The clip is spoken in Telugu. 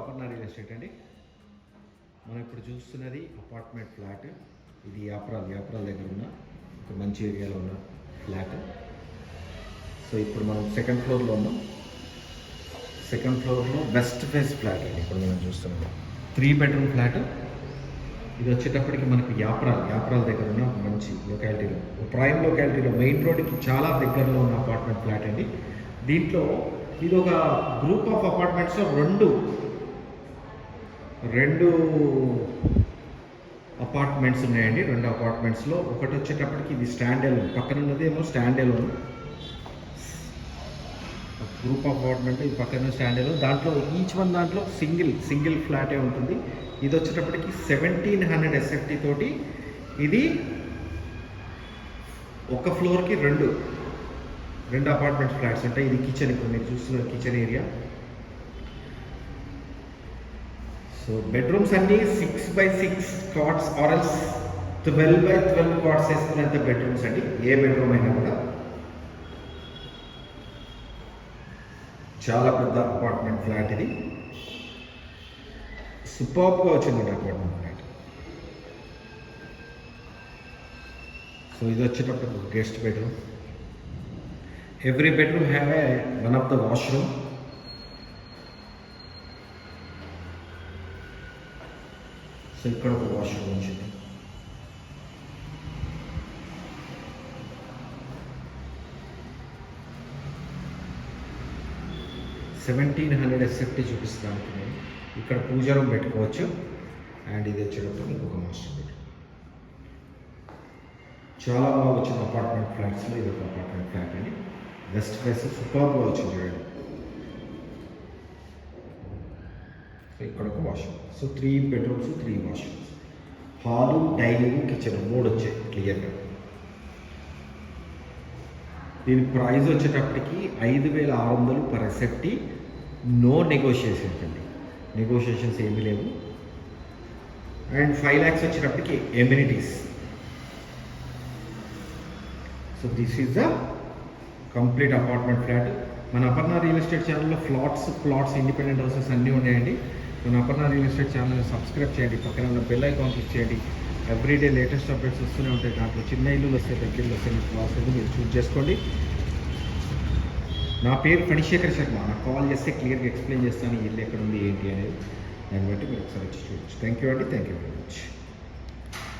అపర్ణ రియల్ ఎస్టేట్ అండి. మనం ఇప్పుడు చూస్తున్నది అపార్ట్మెంట్ ఫ్లాట్ ఇది యాప్రాల్ యాప్రాల్ దగ్గర ఉన్న ఒక మంచి ఏరియాలో ఉన్న ఫ్లాట్ సో ఇప్పుడు మనం సెకండ్ ఫ్లోర్లో ఉన్నాం. సెకండ్ ఫ్లోర్లో వెస్ట్ ఫేస్ ఫ్లాట్ అండి. ఇప్పుడు మనం చూస్తున్నాం. త్రీ బెడ్రూమ్ ఫ్లాట్ ఇది వచ్చేటప్పటికి మనకు యాప్రాల్ యాప్రాల్ దగ్గర ఉన్న ఒక మంచి లొకాలిటీలో ప్రైమ్ లొకాలిటీలో మెయిన్ రోడ్కి చాలా దగ్గరలో ఉన్న అపార్ట్మెంట్ ఫ్లాట్ అండి. దీంట్లో ఇది ఒక గ్రూప్ ఆఫ్ అపార్ట్మెంట్స్లో రెండు రెండు అపార్ట్మెంట్స్ ఉన్నాయండి. రెండు అపార్ట్మెంట్స్లో ఒకటి వచ్చేటప్పటికి ఇది స్టాండ్ ఎలోన్ పక్కన ఉన్నది ఏమో stand alone group of apartment ఇది పక్కన స్టాండ్ ఎలోన్ దాంట్లో ఈచ్ వన్ దాంట్లో సింగిల్ సింగిల్ ఫ్లాటే ఉంటుంది. ఇది వచ్చేటప్పటికి సెవెంటీన్ హండ్రెడ్ ఎస్ఎఫ్టీ తోటి ఇది ఒక ఫ్లోర్కి రెండు రెండు అపార్ట్మెంట్ ఫ్లాట్స్ ఉంటాయి ఇది కిచెన్ ఇప్పుడు మీరు చూస్తున్న కిచెన్ ఏరియా సో బెడ్రూమ్స్ అన్ని సిక్స్ బై సిక్స్ కాట్స్ ఆరల్స్ ట్వెల్వ్ బై ట్వెల్వ్ కాట్స్ వేసుకునేంత బెడ్రూమ్స్ అండి ఏ బెడ్రూమ్ అయినా కూడా. చాలా పెద్ద అపార్ట్మెంట్ ఫ్లాట్ ఇది. సూపర్గా వచ్చిందండి అపార్ట్మెంట్ ఫ్లాట్ సో ఇది వచ్చేటప్పుడు guest bedroom every bedroom have a one of the washroom so ఇక్కడ ఒక వాష్రూమ్ వచ్చింది. సెవెంటీన్ హండ్రెడ్ ఎస్ఎఫ్టీ చూపిస్తాను నేను ఇక్కడ పూజ రూమ్ పెట్టుకోవచ్చు. అండ్ ఇది వచ్చేటప్పుడు ఇంకొక మాస్టర్ బెడ్రూమ్ చాలా బాగా వచ్చింది అపార్ట్మెంట్ ఫ్లాట్స్లో ఇది ఒక అపార్ట్మెంట్ ఫ్లాట్ అండి వెస్ట్ ఫేస్ సూపర్గా వచ్చింది చూడండి సో ఇక్కడ ఒక washroom so three bedrooms three washrooms hall dining kitchen మూడు వచ్చాయి క్లియర్గా దీని ప్రైస్ వచ్చేటప్పటికి ఐదు వేల ఆరు వందలు పర్ ఎసెప్టీ నో నెగోషియేషన్స్ అండి. నెగోషియేషన్స్ ఏమీ లేవు. అండ్ ఫైవ్ ల్యాక్స్ వచ్చేటప్పటికి amenities so this is the complete apartment flat మన అపర్ణ రియల్ ఎస్టేట్ ఛానల్లో ఫ్లాట్స్ ప్లాట్స్ ఇండిపెండెంట్ హౌసెస్ అన్నీ ఉన్నాయండి. మన అపర్ణ రియల్ ఎస్టేట్ ఛానల్ని సబ్స్క్రైబ్ చేయండి. పక్కన ఉన్న బెల్ ఐకాన్ క్లిక్ చేయండి. ఎవ్రీడే లేటెస్ట్ అప్డేట్స్ వస్తూనే ఉంటాయి. దాంట్లో చిన్న ఇల్లు వస్తాయి పెద్ద ఇల్లు వస్తాయి మీకు ఫ్లాట్స్ మీరు చూస్ చేసుకోండి. నా పేరు ఫణిశేఖర్ శర్మ. నాకు కాల్ చేస్తే క్లియర్గా ఎక్స్ప్లెయిన్ చేస్తాను ఇల్లు ఎక్కడ ఉంది ఏంటి అనేది. దాన్ని బట్టి మీరు ఒకసారి వచ్చి చూడొచ్చు. థ్యాంక్ యూ అండి. Thank you very much